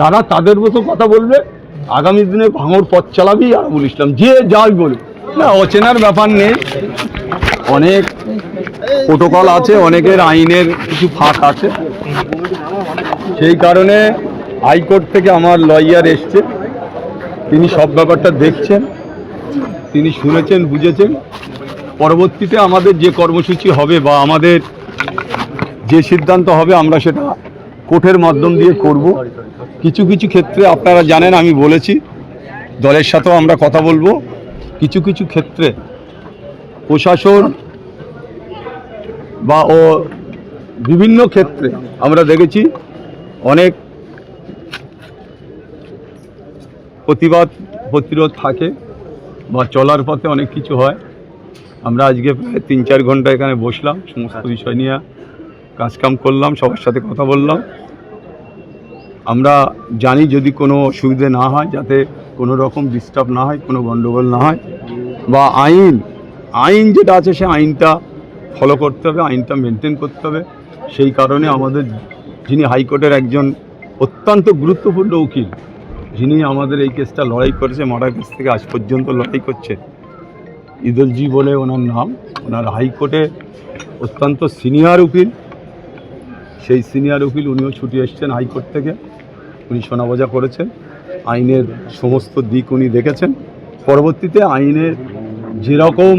তারা তাদের মতো কথা বলবে, আগামী দিনে ভাঙর পথ চালাবি আরাবুল ইসলাম, যে যাই বলবে না, অচেনার ব্যাপার নেই। অনেক প্রোটোকল আছে, অনেকের আইনের কিছু ফাঁক আছে। সেই কারণে হাইকোর্ট থেকে আমার লয়ার এসছে। তিনি সব ব্যাপারটা দেখছেন, তিনি শুনেছেন, বুঝেছেন। পরবর্তীতে আমাদের যে কর্মসূচি হবে বা আমাদের যে সিদ্ধান্ত হবে, আমরা সেটা কোর্টের মাধ্যম দিয়ে করব। কিছু কিছু ক্ষেত্রে আপনারা জানেন, আমি বলেছি, দলের সাথেও আমরা কথা বলব। কিছু কিছু ক্ষেত্রে প্রশাসন বা ও বিভিন্ন ক্ষেত্রে আমরা দেখেছি অনেক প্রতিবাদ, প্রতিরোধ থাকে বা চলার পথে অনেক কিছু হয়। আমরা আজকে প্রায় তিন চার ঘণ্টা এখানে বসলাম, সমস্ত বিষয় নিয়ে কাজকাম করলাম, সবার সাথে কথা বললাম। আমরা জানি যদি কোনো অসুবিধে না হয়, যাতে কোনো রকম ডিস্টার্ব না হয়, কোনো গণ্ডগোল না হয়, বা আইন আইন যেটা আছে সে আইনটা ফলো করতে হবে, আইনটা মেনটেন করতে হবে। সেই কারণে আমাদের যিনি হাইকোর্টের একজন অত্যন্ত গুরুত্বপূর্ণ উকিল, যিনি আমাদের এই কেসটা লড়াই করেছে, মার্ডার কেস থেকে আজ পর্যন্ত লড়াই করছে, ইদলজি বলে ওনার নাম। ওনার হাইকোর্টে অত্যন্ত সিনিয়র উকিল। সেই সিনিয়র উকিল উনিও ছুটি এসছেন হাইকোর্ট থেকে। উনি শোনাবোজা করেছেন। আইনের সমস্ত দিক উনি দেখেছেন। পরবর্তীতে আইনের যেরকম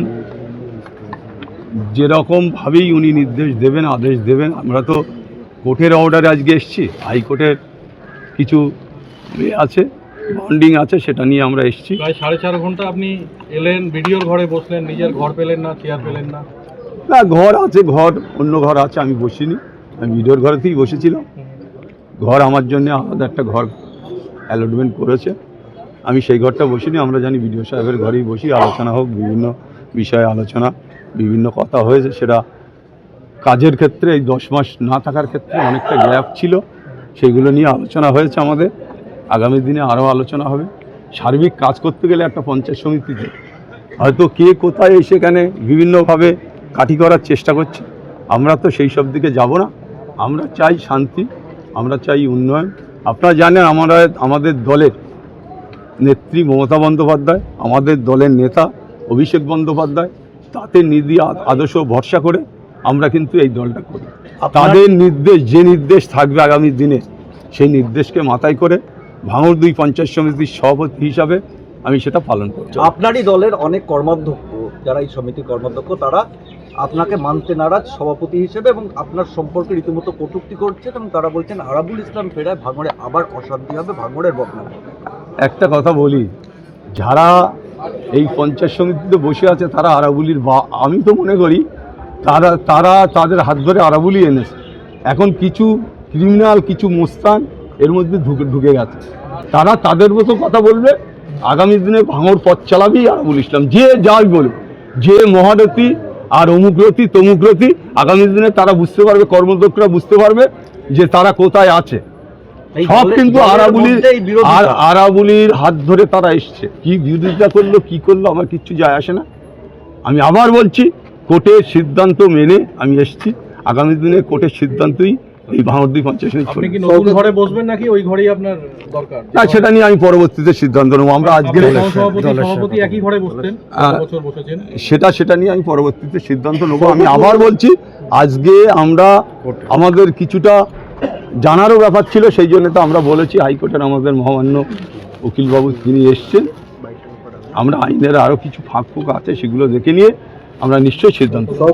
যেরকমভাবেই উনি নির্দেশ দেবেন আদেশ দেবেন আমরা তো কোর্টের অর্ডারে আজকে এসেছি। হাইকোর্টের কিছু আছে বন্ডিং আছে সেটা নিয়ে আমরা এসছি। প্রায় সাড়ে চার ঘণ্টা আপনি এলেন ভিডিওর ঘরে বসলেন নিজের ঘর পেলেন না চেয়ার পেলেন না? না ঘর আছে ঘর অন্য ঘর আছে আমি বসিনি। আমি ভিডিওর ঘরেতেই বসেছিলাম। ঘর আমার জন্য আলাদা একটা ঘর অ্যালটমেন্ট করেছে। আমি সেই ঘরটা বসিনি, আমরা জানি বিডিও সাহেবের ঘরেই বসি, আলোচনা হোক, বিভিন্ন বিষয়ে আলোচনা, বিভিন্ন কথা হয়েছে, সেটা কাজের ক্ষেত্রে, এই দশ মাস না থাকার ক্ষেত্রে অনেকটা গ্যাপ ছিল। সেগুলো নিয়ে আলোচনা হয়েছে আমাদের, আগামী দিনে আরও আলোচনা হবে। সার্বিক কাজ করতে গেলে একটা পঞ্চায়েত সমিতিতে হয়তো কে কোথায় সেখানে বিভিন্নভাবে কাঠি করার চেষ্টা করছে, আমরা তো সেই সব দিকে যাব না। আমরা চাই শান্তি আমরা চাই উন্নয়ন। আপনারা জানেন আমরা আমাদের দলের নেত্রী মমতা বন্দ্যোপাধ্যায় আমাদের দলের নেতা অভিষেক বন্দ্যোপাধ্যায় তাতে নিদি আ- আদর্শ ভরসা করে আমরা কিন্তু এই দলটা করি। তাদের নির্দেশ যে নির্দেশ থাকবে আগামী দিনে সেই নির্দেশকে মাথায় করে ভাঙড় দুই পঞ্চায়েত সমিতির সভাপতি হিসাবে আমি সেটা পালন করছি। আপনারই দলের অনেক কর্মাধ্যক্ষ যারা এই সমিতির কর্মাধ্যক্ষ তারা আপনাকে মানতে নারাজ সভাপতি হিসেবে এবং আপনার সম্পর্কে রীতিমতো কটূক্তি করছেন এবং তারা বলছেন, আরাবুল ইসলাম ফেরায় ভাঙড়ে আবার অশান্তি হবে, ভাঙড়ের বদনাম একটা কথা বলি, যারা এই পঞ্চায়েত সমিতিতে বসে আছে, তারা আরাবুলির বা, আমি তো মনে করি, তারা তারা তাদের হাত ধরে আরাবুলি এনেছে। এখন কিছু ক্রিমিনাল কিছু মোস্তান এর মধ্যে ঢুকে ঢুকে গেছে। তারা তাদের মতো কথা বলবে, আগামী দিনে ভাঙর পথ চালাবি আরাবুল ইসলাম। যে যাই বলবে যে মহারথী আর অমুগ্রতি তমুগ্রতি আগামী দিনে তারা বুঝতে পারবে কর্মদক্ষরা বুঝতে পারবে যে তারা কোথায় আছে। সব কিন্তু আরাবুলির। আর আরাবুলির হাত ধরে তারা এসছে। কি বিরোধিতা করল কি করল আমার কিচ্ছু যায় আসে না। আমি আবার বলছি কোর্টের সিদ্ধান্ত মেনে আমি এসছি। আগামী দিনে কোর্টের সিদ্ধান্তই এই আপনি কি নতুন ঘরে বসবেন নাকি? ওই ঘরেই আপনার দরকার? না সেটা নিয়ে আমি পরবর্তীতে সিদ্ধান্ত নেব। আমরা আজকে সভাপতি একই ঘরে বসতেন? বছর বসেছেন সেটা সেটা নিয়ে আমি পরবর্তীতে সিদ্ধান্ত নেব। আমি আবার বলছি আজকে আমরা আমাদের কিছুটা জানারও ব্যাপার ছিল সেই জন্য তো আমরা বলেছি হাইকোর্টের আমাদের মহামান্য উকিলবাবু তিনি এসছেন। আমরা আইনের আরও কিছু ফাঁক ফুক আছে সেগুলো দেখে নিয়ে আমরা নিশ্চয়ই সিদ্ধান্ত নেব।